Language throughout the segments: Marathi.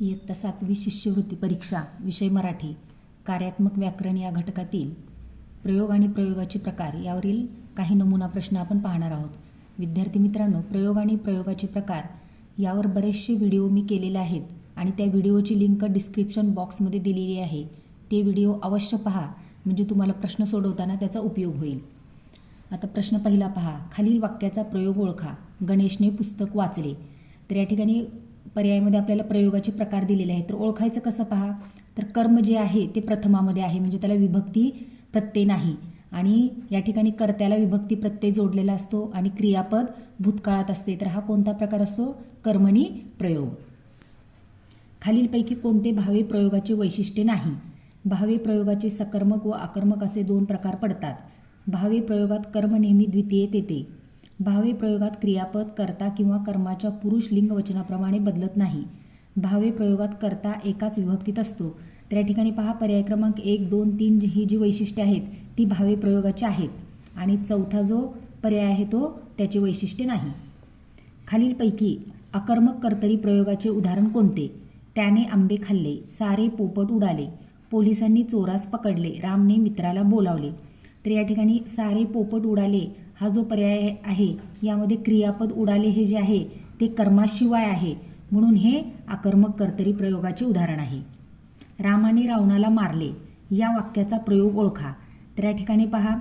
इयत्ता सातवी शिष्यवृत्ती परीक्षा विषय मराठी कार्यात्मक व्याकरण या घटकातील प्रयोग आणि प्रयोगाचे प्रकार यावरील काही नमुना प्रश्न आपण पाहणार आहोत. विद्यार्थी मित्रांनो प्रयोग आणि प्रयोगाचे प्रकार यावर बरेचसे व्हिडिओ मी केलेले आहेत आणि त्या व्हिडिओची लिंक डिस्क्रिप्शन बॉक्समध्ये दिलेली आहे. ते व्हिडिओ अवश्य पहा म्हणजे तुम्हाला प्रश्न सोडवताना त्याचा उपयोग होईल. आता प्रश्न पहिला पहा. खालील वाक्याचा प्रयोग ओळखा. गणेशने पुस्तक वाचले. तर या ठिकाणी पर्यायामध्ये आपल्याला प्रयोगाचे प्रकार दिलेले आहेत. तर ओळखायचं कसं पहा? तर कर्म जे आहे ते प्रथमामध्ये आहे. म्हणजे त्याला विभक्ती प्रत्यय नाही. आणि या ठिकाणी कर्त्याला विभक्ती प्रत्यय जोडलेला असतो आणि क्रियापद भूतकाळात असते. तर हा कोणता प्रकार असतो? कर्मणी प्रयोग. खालीलपैकी कोणते भावे प्रयोगाचे वैशिष्ट्य नाही? भावे प्रयोगाचे सकर्मक व आकर्मक असे दोन प्रकार पडतात. भावे प्रयोगात कर्म नेहमी द्वितीयेत येते. भावे प्रयोगात क्रियापद कर्ता किंवा कर्माच्या पुरुष लिंग वचनाप्रमाणे बदलत नाही. भावे प्रयोगात कर्ता एकाच विभक्तीत असतो. तर या ठिकाणी पहा पर्याय क्रमांक एक दोन तीन ही जी वैशिष्ट्ये आहेत ती भावे प्रयोगाची आहेत. आणि चौथा जो पर्याय आहे तो त्याचे वैशिष्ट्य नाही. खालीलपैकी अकर्मक कर्तरी प्रयोगाचे उदाहरण कोणते? त्याने आंबे खाल्ले सारे पोपट उडाले पोलिसांनी चोरास पकडले रामने मित्राला बोलावले. तर या ठिकाणी सारे पोपट उडाले हा जो पर्याय आहे यामध्ये क्रियापद उडाले हे जे आहे ते कर्माशिवाय आहे. म्हणून हे आकर्मक कर्तरी प्रयोगाचे उदाहरण आहे. रामाने रावणाला मारले. या वाक्याचा प्रयोग ओळखा. तर या ठिकाणी पहा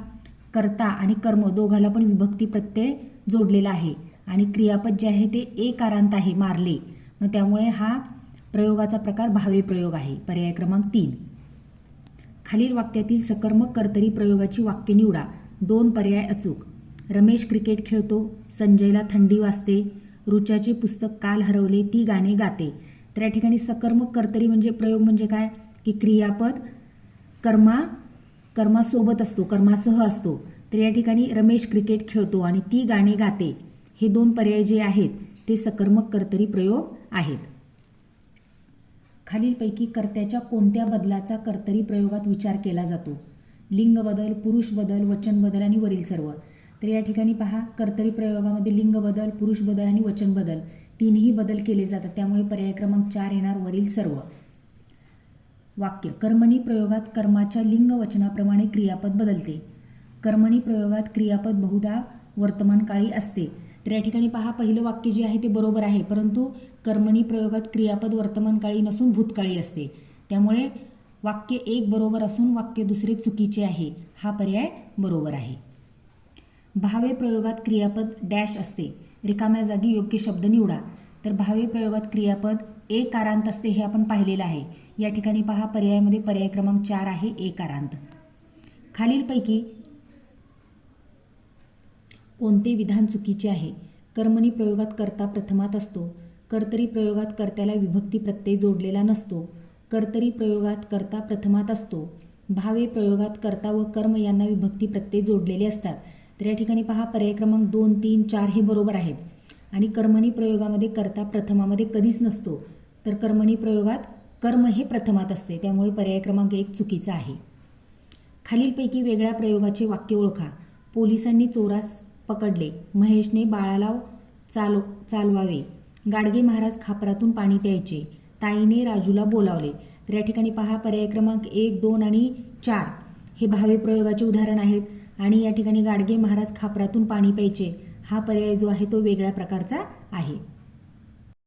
कर्ता आणि कर्म दोघाला पण विभक्ती प्रत्यय जोडलेला आहे आणि क्रियापद जे आहे ते एकारांत आहे मारले. मग त्यामुळे हा प्रयोगाचा प्रकार भावे प्रयोग आहे. पर्याय क्रमांक तीन. खालील वाक्यातील सकर्मक कर्तरी प्रयोगाची वाक्य निवडा. दोन पर्याय अचूक. रमेश क्रिकेट खेळतो संजयला थंडी वाजते रुचाचे पुस्तक काल हरवले ती गाणे गाते. तर या ठिकाणी सकर्मक कर्तरी म्हणजे प्रयोग म्हणजे काय? की क्रियापद कर्मा कर्मासोबत असतो कर्मासह असतो. तर या ठिकाणी रमेश क्रिकेट खेळतो आणि ती गाणे गाते. हे दोन पर्याय जे आहेत ते सकर्मक कर्तरी प्रयोग आहेत. खालीलपैकी कर्त्याच्या कोणत्या बदलाचा कर्तरी प्रयोगात विचार केला जातो? लिंग बदल पुरुष बदल वचन बदल आणि वरील सर्व. तर या ठिकाणी पहा कर्तरी प्रयोगामध्ये लिंग बदल पुरुष बदल आणि वचन बदल तीनही बदल केले जातात. त्यामुळे पर्याय क्रमांक चार येणार वरील सर्व. वाक्य कर्मणी प्रयोगात कर्माच्या लिंग वचनाप्रमाणे क्रियापद बदलते. कर्मणी प्रयोगात क्रियापद बहुधा वर्तमान काळी असते. तर या ठिकाणी पहा पहिलं वाक्य जे आहे ते बरोबर आहे परंतु कर्मणी प्रयोगात क्रियापद वर्तमानकाळी नसून भूतकाळी असते. त्यामुळे वाक्य एक बरोबर असून वाक्य दुसरे चुकीचे आहे हा पर्याय बरोबर आहे. भावे प्रयोगात क्रियापद डॅश असते रिकाम्या जागी योग्य शब्द निवडा. तर भावे प्रयोगात क्रियापद एक कारांत असते हे आपण पाहिलेलं आहे. या ठिकाणी पहा पर्यायामध्ये पर्याय क्रमांक चार आहे एक कारांत. खालीलपैकी कोणते विधान चुकीचे आहे? कर्मणी प्रयोगात कर्ता प्रथमात असतो. कर्तरी प्रयोगात कर्त्याला विभक्ती प्रत्यय जोडलेला नसतो. कर्तरी प्रयोगात कर्ता प्रथमात असतो. भावे प्रयोगात कर्ता व कर्म यांना विभक्ती प्रत्यय जोडलेले असतात. तर या ठिकाणी पहा पर्याय क्रमांक दोन तीन चार हे बरोबर आहेत. आणि कर्मणी प्रयोगामध्ये कर्ता प्रथमामध्ये कधीच नसतो. तर कर्मणी प्रयोगात कर्म हे प्रथमात असते. त्यामुळे पर्याय क्रमांक एक चुकीचा आहे. खालीलपैकी वेगळ्या प्रयोगाचे वाक्य ओळखा. पोलिसांनी चोरास पकडले. महेशने बाळाला चालो चालवावे. गाडगे महाराज खापरातून पाणी प्यायचे. ताईने राजूला बोलावले तर या ठिकाणी पहा पर्याय क्रमांक एक दोन आणि चार. हे भावे प्रयोगाचे उदाहरण आहेत आणि या ठिकाणी गाडगे महाराज खापरातून पाणी प्यायचे. हा पर्याय जो आहे तो वेगळ्या प्रकारचा आहे.